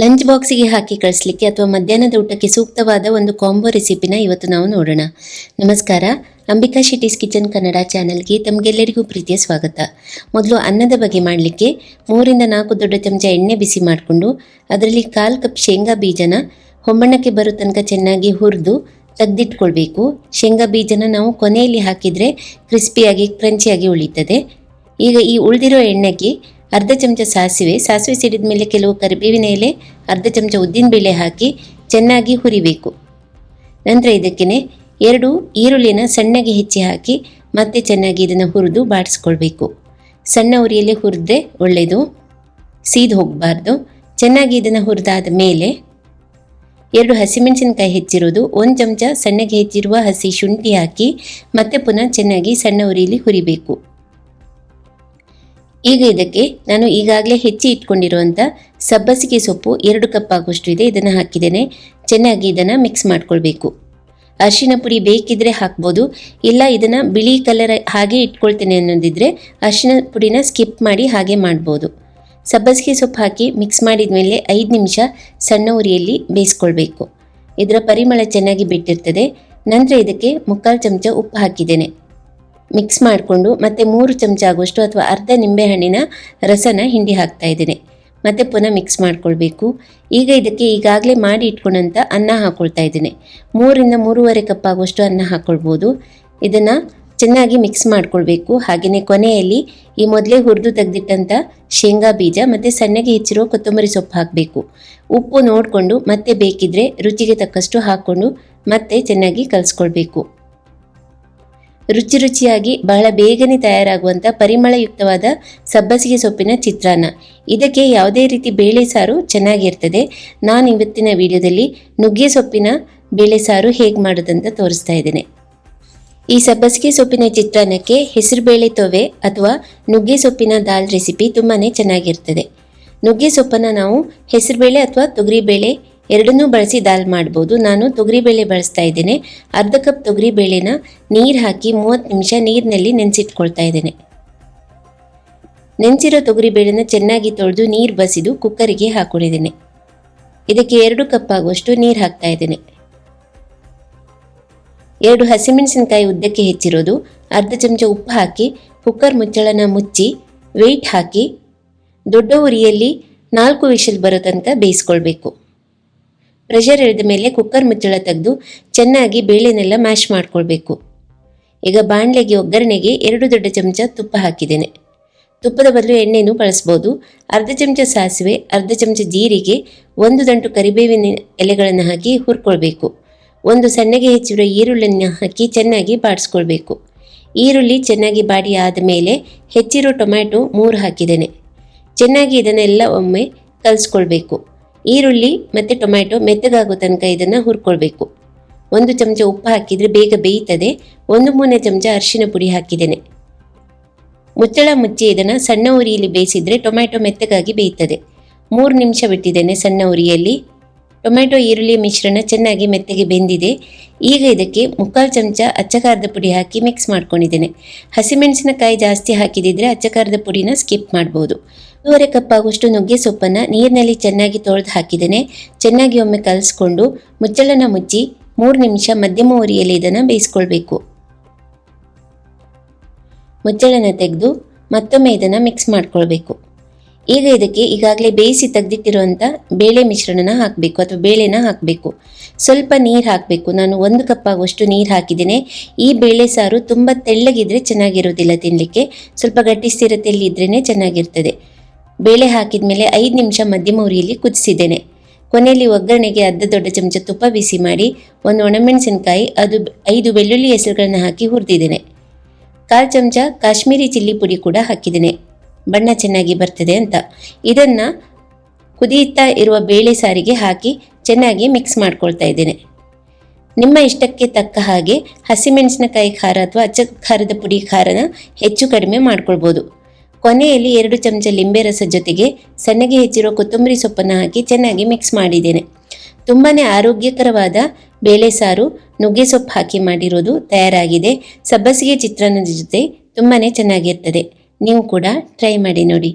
Lunch ಬಾಕ್ಸಿಗೆ ಹಾಕಿ ಕಳಿಸ್ಲಿಕ್ಕೆ ಅಥವಾ ಮಧ್ಯಾಹ್ನದ ಊಟಕ್ಕೆ ಸೂಕ್ತವಾದ ಒಂದು ಕಾಂಬೋ ರೆಸಿಪಿನ ಇವತ್ತು ನಾವು ನೋಡೋಣ. ನಮಸ್ಕಾರ, ಅಂಬಿಕಾ ಶೆಟ್ಟಿಸ್ ಕಿಚನ್ ಕನ್ನಡ ಚಾನಲ್ಗೆ ತಮಗೆಲ್ಲರಿಗೂ ಪ್ರೀತಿಯ ಸ್ವಾಗತ. ಮೊದಲು ಅನ್ನದ ಬಗ್ಗೆ ಮಾಡಲಿಕ್ಕೆ ಮೂರಿಂದ ನಾಲ್ಕು ದೊಡ್ಡ ಚಮಚ ಎಣ್ಣೆ ಬಿಸಿ ಮಾಡಿಕೊಂಡು ಅದರಲ್ಲಿ ಕಾಲು ಕಪ್ ಶೇಂಗಾ ಬೀಜನ ಹೊಂಬಣ್ಣಕ್ಕೆ ಬರೋ ತನಕ ಚೆನ್ನಾಗಿ ಹುರಿದು ತೆಗೆದಿಟ್ಕೊಳ್ಬೇಕು. ಶೇಂಗಾ ಬೀಜನ ನಾವು ಕೊನೆಯಲ್ಲಿ ಹಾಕಿದರೆ ಕ್ರಿಸ್ಪಿಯಾಗಿ, ಕ್ರಂಚಿಯಾಗಿ ಉಳಿತದೆ ಈಗ ಈ ಉಳಿದಿರೋ ಎಣ್ಣೆಗೆ ಅರ್ಧ ಚಮಚ ಸಾಸಿವೆ ಸಾಸಿವೆ ಸಿಡಿದ ಮೇಲೆ ಕೆಲವು ಕರಿಬೇವಿನ ಎಲೆ, ಅರ್ಧ ಚಮಚ ಉದ್ದಿನಬೇಳೆ ಹಾಕಿ ಚೆನ್ನಾಗಿ ಹುರಿಬೇಕು. ನಂತರ ಇದಕ್ಕೆ ಎರಡು ಈರುಳ್ಳಿನ ಸಣ್ಣಗೆ ಹೆಚ್ಚಿ ಹಾಕಿ ಮತ್ತೆ ಚೆನ್ನಾಗಿ ಇದನ್ನು ಹುರಿದು ಬಾಡಿಸ್ಕೊಳ್ಬೇಕು. ಸಣ್ಣ ಉರಿಯಲ್ಲಿ ಹುರಿದ್ರೆ ಒಳ್ಳೆಯದು ಸೀದ್ ಹೋಗಬಾರ್ದು. ಚೆನ್ನಾಗಿ ಇದನ್ನು ಹುರಿದಾದ ಮೇಲೆ ಎರಡು ಹಸಿಮೆಣಸಿನಕಾಯಿ ಹೆಚ್ಚಿರೋದು, ಒಂದು ಚಮಚ ಸಣ್ಣಗೆ ಹೆಚ್ಚಿರುವ ಹಸಿ ಶುಂಠಿ ಹಾಕಿ ಮತ್ತೆ ಪುನಃ ಚೆನ್ನಾಗಿ ಸಣ್ಣ ಉರಿಯಲ್ಲಿ ಹುರಿಬೇಕು. ಈಗ ಇದಕ್ಕೆ ನಾನು ಈಗಾಗಲೇ ಹೆಚ್ಚಿ ಇಟ್ಕೊಂಡಿರುವಂಥ ಸಬ್ಬಸಿಗೆ ಸೊಪ್ಪು ಎರಡು ಕಪ್ ಆಗುವಷ್ಟು ಇದೆ, ಇದನ್ನು ಹಾಕಿದ್ದೇನೆ. ಚೆನ್ನಾಗಿ ಇದನ್ನು ಮಿಕ್ಸ್ ಮಾಡ್ಕೊಳ್ಬೇಕು. ಅರಿಶಿನ ಪುಡಿ ಬೇಕಿದ್ರೆ ಹಾಕ್ಬೋದು. ಇಲ್ಲ ಇದನ್ನು ಬಿಳಿ ಕಲರ್ ಹಾಗೆ ಇಟ್ಕೊಳ್ತೇನೆ ಅನ್ನೋದಿದ್ರೆ ಅರಿಶಿನ ಪುಡಿನ ಸ್ಕಿಪ್ ಮಾಡಿ ಹಾಗೆ ಮಾಡ್ಬೋದು. ಸಬ್ಬಸಿಗೆ ಸೊಪ್ಪು ಹಾಕಿ ಮಿಕ್ಸ್ ಮಾಡಿದ ಮೇಲೆ ಐದು ನಿಮಿಷ ಸಣ್ಣ ಉರಿಯಲ್ಲಿ ಬೇಯಿಸ್ಕೊಳ್ಬೇಕು. ಇದರ ಪರಿಮಳ ಚೆನ್ನಾಗಿ ಬಿಟ್ಟಿರ್ತದೆ. ನಂತರ ಇದಕ್ಕೆ ಮುಕ್ಕಾಲು ಚಮಚ ಉಪ್ಪು ಹಾಕಿದ್ದೇನೆ. ಮಿಕ್ಸ್ ಮಾಡಿಕೊಂಡು ಮತ್ತೆ ಮೂರು ಚಮಚ ಆಗುವಷ್ಟು ಅಥವಾ ಅರ್ಧ ನಿಂಬೆಹಣ್ಣಿನ ರಸನ ಹಿಂಡಿ ಹಾಕ್ತಾ ಇದ್ದೇನೆ. ಮತ್ತೆ ಪುನಃ ಮಿಕ್ಸ್ ಮಾಡ್ಕೊಳ್ಬೇಕು. ಈಗ ಇದಕ್ಕೆ ಈಗಾಗಲೇ ಮಾಡಿ ಇಟ್ಕೊಂಡಂತ ಅನ್ನ ಹಾಕ್ಕೊಳ್ತಾ ಇದ್ದೇನೆ. ಮೂರಿಂದ ಮೂರುವರೆ ಕಪ್ ಆಗುವಷ್ಟು ಅನ್ನ ಹಾಕ್ಕೊಳ್ಬೋದು ಇದನ್ನು ಚೆನ್ನಾಗಿ ಮಿಕ್ಸ್ ಮಾಡ್ಕೊಳ್ಬೇಕು. ಹಾಗೆಯೇ ಕೊನೆಯಲ್ಲಿ ಈ ಮೊದಲೇ ಹುರಿದು ತೆಗೆದಿಟ್ಟಂಥ ಶೇಂಗಾ ಬೀಜ ಮತ್ತು ಸಣ್ಣಗೆ ಹೆಚ್ಚಿರೋ ಕೊತ್ತಂಬರಿ ಸೊಪ್ಪು ಹಾಕಬೇಕು. ಉಪ್ಪು ನೋಡಿಕೊಂಡು ಮತ್ತೆ ಬೇಕಿದ್ರೆ ರುಚಿಗೆ ತಕ್ಕಷ್ಟು ಹಾಕ್ಕೊಂಡು ಮತ್ತೆ ಚೆನ್ನಾಗಿ ಕಲಿಸ್ಕೊಳ್ಬೇಕು. ರುಚಿ ರುಚಿಯಾಗಿ ಬಹಳ ಬೇಗನೆ ತಯಾರಾಗುವಂಥ ಪರಿಮಳಯುಕ್ತವಾದ ಸಬ್ಬಸಿಗೆ ಸೊಪ್ಪಿನ ಚಿತ್ರಾನ್ನ. ಇದಕ್ಕೆ ಯಾವುದೇ ರೀತಿ ಬೇಳೆ ಸಾರು ಚೆನ್ನಾಗಿರ್ತದೆ. ನಾನು ಇವತ್ತಿನ ವಿಡಿಯೋದಲ್ಲಿ ನುಗ್ಗೆ ಸೊಪ್ಪಿನ ಬೇಳೆ ಸಾರು ಹೇಗೆ ಮಾಡೋದಂತ ತೋರಿಸ್ತಾ ಇದ್ದೇನೆ. ಈ ಸಬ್ಬಸಿಗೆ ಸೊಪ್ಪಿನ ಚಿತ್ರಾನ್ನಕ್ಕೆ ಹೆಸರುಬೇಳೆ ತೊವೆ ಅಥವಾ ನುಗ್ಗೆ ಸೊಪ್ಪಿನ ದಾಲ್ ರೆಸಿಪಿ ತುಂಬಾ ಚೆನ್ನಾಗಿರ್ತದೆ. ನುಗ್ಗೆ ಸೊಪ್ಪನ್ನು ನಾವು ಹೆಸರುಬೇಳೆ ಅಥವಾ ತೊಗರಿಬೇಳೆ ಎರಡನ್ನೂ ಬಳಸಿ ದಾಲ್ ಮಾಡ್ಬೋದು. ನಾನು ತೊಗರಿಬೇಳೆ ಬಳಸ್ತಾ ಇದ್ದೇನೆ. ಅರ್ಧ ಕಪ್ ತೊಗರಿಬೇಳೆನ ನೀರು ಹಾಕಿ ಮೂವತ್ತು ನಿಮಿಷ ನೀರಿನಲ್ಲಿ ನೆನೆಸಿಟ್ಕೊಳ್ತಾ ಇದ್ದೇನೆ. ನೆನೆಸಿರೋ ತೊಗರಿಬೇಳೆನ ಚೆನ್ನಾಗಿ ತೊಳೆದು ನೀರು ಬಸಿದು ಕುಕ್ಕರಿಗೆ ಹಾಕೊಂಡಿದ್ದೇನೆ. ಇದಕ್ಕೆ ಎರಡು ಕಪ್ ಆಗುವಷ್ಟು ನೀರು ಹಾಕ್ತಾ ಇದ್ದೇನೆ. ಎರಡು ಹಸಿಮೆಣಸಿನಕಾಯಿ ಉದ್ದಕ್ಕೆ ಹೆಚ್ಚಿರೋದು. ಅರ್ಧ ಚಮಚ ಉಪ್ಪು ಹಾಕಿ ಕುಕ್ಕರ್ ಮುಚ್ಚಳನ ಮುಚ್ಚಿ ವೆಯ್ಟ್ ಹಾಕಿ ದೊಡ್ಡ ಉರಿಯಲ್ಲಿ ನಾಲ್ಕು ವಿಷಲ್ ಬರೋ ತನಕ ಬೇಯಿಸ್ಕೊಳ್ಬೇಕು. ಪ್ರೆಷರ್ ಇಳಿದ ಮೇಲೆ ಕುಕ್ಕರ್ ಮುಚ್ಚಳ ತೆಗೆದು ಚೆನ್ನಾಗಿ ಬೇಳೆನೆಲ್ಲ ಮ್ಯಾಶ್ ಮಾಡ್ಕೊಳ್ಬೇಕು. ಈಗ ಬಾಣಲೆಗೆ ಒಗ್ಗರಣೆಗೆ ಎರಡು ದೊಡ್ಡ ಚಮಚ ತುಪ್ಪ ಹಾಕಿದ್ದೇನೆ. ತುಪ್ಪದ ಬದಲು ಎಣ್ಣೆನೂ ಬಳಸ್ಬೋದು. ಅರ್ಧ ಚಮಚ ಸಾಸಿವೆ, ಅರ್ಧ ಚಮಚ ಜೀರಿಗೆ, ಒಂದು ದಂಟು ಕರಿಬೇವಿನ ಎಲೆಗಳನ್ನು ಹಾಕಿ ಹುರ್ಕೊಳ್ಬೇಕು. ಒಂದು ಸಣ್ಣಗೆ ಹೆಚ್ಚಿರುವ ಈರುಳ್ಳಿಯನ್ನು ಹಾಕಿ ಚೆನ್ನಾಗಿ ಬಾಡಿಸ್ಕೊಳ್ಬೇಕು. ಈರುಳ್ಳಿ ಚೆನ್ನಾಗಿ ಬಾಡಿ ಆದ ಮೇಲೆ ಹೆಚ್ಚಿರೋ ಟೊಮ್ಯಾಟೊ ಮೂರು ಹಾಕಿದ್ದೇನೆ. ಚೆನ್ನಾಗಿ ಇದನ್ನೆಲ್ಲ ಒಮ್ಮೆ ಕಲಿಸ್ಕೊಳ್ಬೇಕು. ಈರುಳ್ಳಿ ಮತ್ತು ಟೊಮ್ಯಾಟೊ ಮೆತ್ತಗಾಗೋ ತನಕ ಇದನ್ನು ಹುರ್ಕೊಳ್ಬೇಕು. ಒಂದು ಚಮಚ ಉಪ್ಪು ಹಾಕಿದರೆ ಬೇಗ ಬೇಯ್ತದೆ. ಒಂದು ಮೂರನೇ ಚಮಚ ಅರಿಶಿನ ಪುಡಿ ಹಾಕಿದ್ದೇನೆ. ಮುಚ್ಚಳ ಮುಚ್ಚಿ ಇದನ್ನು ಸಣ್ಣ ಉರಿಯಲ್ಲಿ ಬೇಯಿಸಿದರೆ ಟೊಮ್ಯಾಟೊ ಮೆತ್ತಗಾಗಿ ಬೇಯ್ತದೆ. ಮೂರು ನಿಮಿಷ ಬಿಟ್ಟಿದ್ದೇನೆ ಸಣ್ಣ ಉರಿಯಲ್ಲಿ. ಟೊಮ್ಯಾಟೊ ಈರುಳ್ಳಿ ಮಿಶ್ರಣ ಚೆನ್ನಾಗಿ ಮೆತ್ತಗೆ ಬೆಂದಿದೆ. ಈಗ ಇದಕ್ಕೆ ಮುಕ್ಕಾಲು ಚಮಚ ಅಚ್ಚಕಾರದ ಪುಡಿ ಹಾಕಿ ಮಿಕ್ಸ್ ಮಾಡ್ಕೊಂಡಿದ್ದೇನೆ. ಹಸಿಮೆಣಸಿನಕಾಯಿ ಜಾಸ್ತಿ ಹಾಕಿದಿದ್ರೆ ಅಚ್ಚಕಾರದ ಪುಡಿನ ಸ್ಕಿಪ್ ಮಾಡ್ಬೋದು. ಒಂದೂವರೆ ಕಪ್ ಆಗುವಷ್ಟು ನುಗ್ಗೆ ಸೊಪ್ಪನ್ನು ನೀರಿನಲ್ಲಿ ಚೆನ್ನಾಗಿ ತೊಳೆದು ಹಾಕಿದ್ದೇನೆ. ಚೆನ್ನಾಗಿ ಒಮ್ಮೆ ಕಲಿಸ್ಕೊಂಡು ಮುಚ್ಚಳನ ಮುಚ್ಚಿ ಮೂರು ನಿಮಿಷ ಮಧ್ಯಮ ಉರಿಯಲ್ಲಿ ಇದನ್ನು ಬೇಯಿಸ್ಕೊಳ್ಬೇಕು. ಮುಚ್ಚಳನ ತೆಗೆದು ಮತ್ತೊಮ್ಮೆ ಇದನ್ನು ಮಿಕ್ಸ್ ಮಾಡ್ಕೊಳ್ಬೇಕು. ಈಗ ಇದಕ್ಕೆ ಈಗಾಗಲೇ ಬೇಯಿಸಿ ತೆಗೆದಿಟ್ಟಿರುವಂಥ ಬೇಳೆ ಮಿಶ್ರಣನ ಹಾಕಬೇಕು ಅಥವಾ ಬೇಳೆನ ಹಾಕಬೇಕು. ಸ್ವಲ್ಪ ನೀರು ಹಾಕಬೇಕು. ನಾನು ಒಂದು ಕಪ್ ಆಗುವಷ್ಟು ನೀರು ಹಾಕಿದ್ದೇನೆ. ಈ ಬೇಳೆ ಸಾರು ತುಂಬ ತೆಳ್ಳಗಿದ್ರೆ ಚೆನ್ನಾಗಿರೋದಿಲ್ಲ ತಿನ್ನಲಿಕ್ಕೆ ಸ್ವಲ್ಪ ಗಟ್ಟಿ ಸ್ಥಿರತೆಯಲ್ಲಿ ಚೆನ್ನಾಗಿರ್ತದೆ. ಬೇಳೆ ಹಾಕಿದ ಮೇಲೆ ಐದು ನಿಮಿಷ ಮಧ್ಯಮ ಉರಿಯಲ್ಲಿ ಕುದಿಸಿದ್ದೇನೆ. ಕೊನೆಯಲ್ಲಿ ಒಗ್ಗರಣೆಗೆ ಅರ್ಧ ದೊಡ್ಡ ಚಮಚ ತುಪ್ಪ ಬಿಸಿ ಮಾಡಿ, ಒಂದು ಒಣಮೆಣಸಿನಕಾಯಿ, ಅದು ಐದು ಬೆಳ್ಳುಳ್ಳಿ ಹೆಸರುಗಳನ್ನು ಹಾಕಿ ಹುರಿದಿದ್ದೇನೆ. ಕಾಲು ಚಮಚ ಕಾಶ್ಮೀರಿ ಚಿಲ್ಲಿ ಪುಡಿ ಕೂಡ ಹಾಕಿದ್ದೇನೆ. ಬಣ್ಣ ಚೆನ್ನಾಗಿ ಬರ್ತದೆ ಅಂತ. ಇದನ್ನು ಕುದಿಯುತ್ತಾ ಇರುವ ಬೇಳೆ ಸಾರಿಗೆ ಹಾಕಿ ಚೆನ್ನಾಗಿ ಮಿಕ್ಸ್ ಮಾಡ್ಕೊಳ್ತಾ ಇದ್ದೇನೆ. ನಿಮ್ಮ ಇಷ್ಟಕ್ಕೆ ತಕ್ಕ ಹಾಗೆ ಹಸಿಮೆಣಸಿನಕಾಯಿ ಖಾರ ಅಥವಾ ಅಚ್ಚ ಖಾರದ ಪುಡಿ ಖಾರನ ಹೆಚ್ಚು ಕಡಿಮೆ ಮಾಡ್ಕೊಳ್ಬೋದು. ಕೊನೆಯಲ್ಲಿ ಎರಡು ಚಮಚ ಲಿಂಬೆ ರಸ ಜೊತೆಗೆ ಸಣ್ಣಗೆ ಹೆಚ್ಚಿರೋ ಕೊತ್ತಂಬರಿ ಸೊಪ್ಪನ್ನು ಹಾಕಿ ಚೆನ್ನಾಗಿ ಮಿಕ್ಸ್ ಮಾಡಿದ್ದೇನೆ. ತುಂಬಾ ಆರೋಗ್ಯಕರವಾದ ಬೇಳೆ ಸಾರು, ನುಗ್ಗೆ ಸೊಪ್ಪು ಹಾಕಿ ಮಾಡಿರೋದು ತಯಾರಾಗಿದೆ. ಸಬ್ಬಸಿಗೆ ಚಿತ್ರಾನ್ನದ ಜೊತೆ ತುಂಬಾ ಚೆನ್ನಾಗಿರ್ತದೆ. ನೀವು ಕೂಡ ಟ್ರೈ ಮಾಡಿ ನೋಡಿ.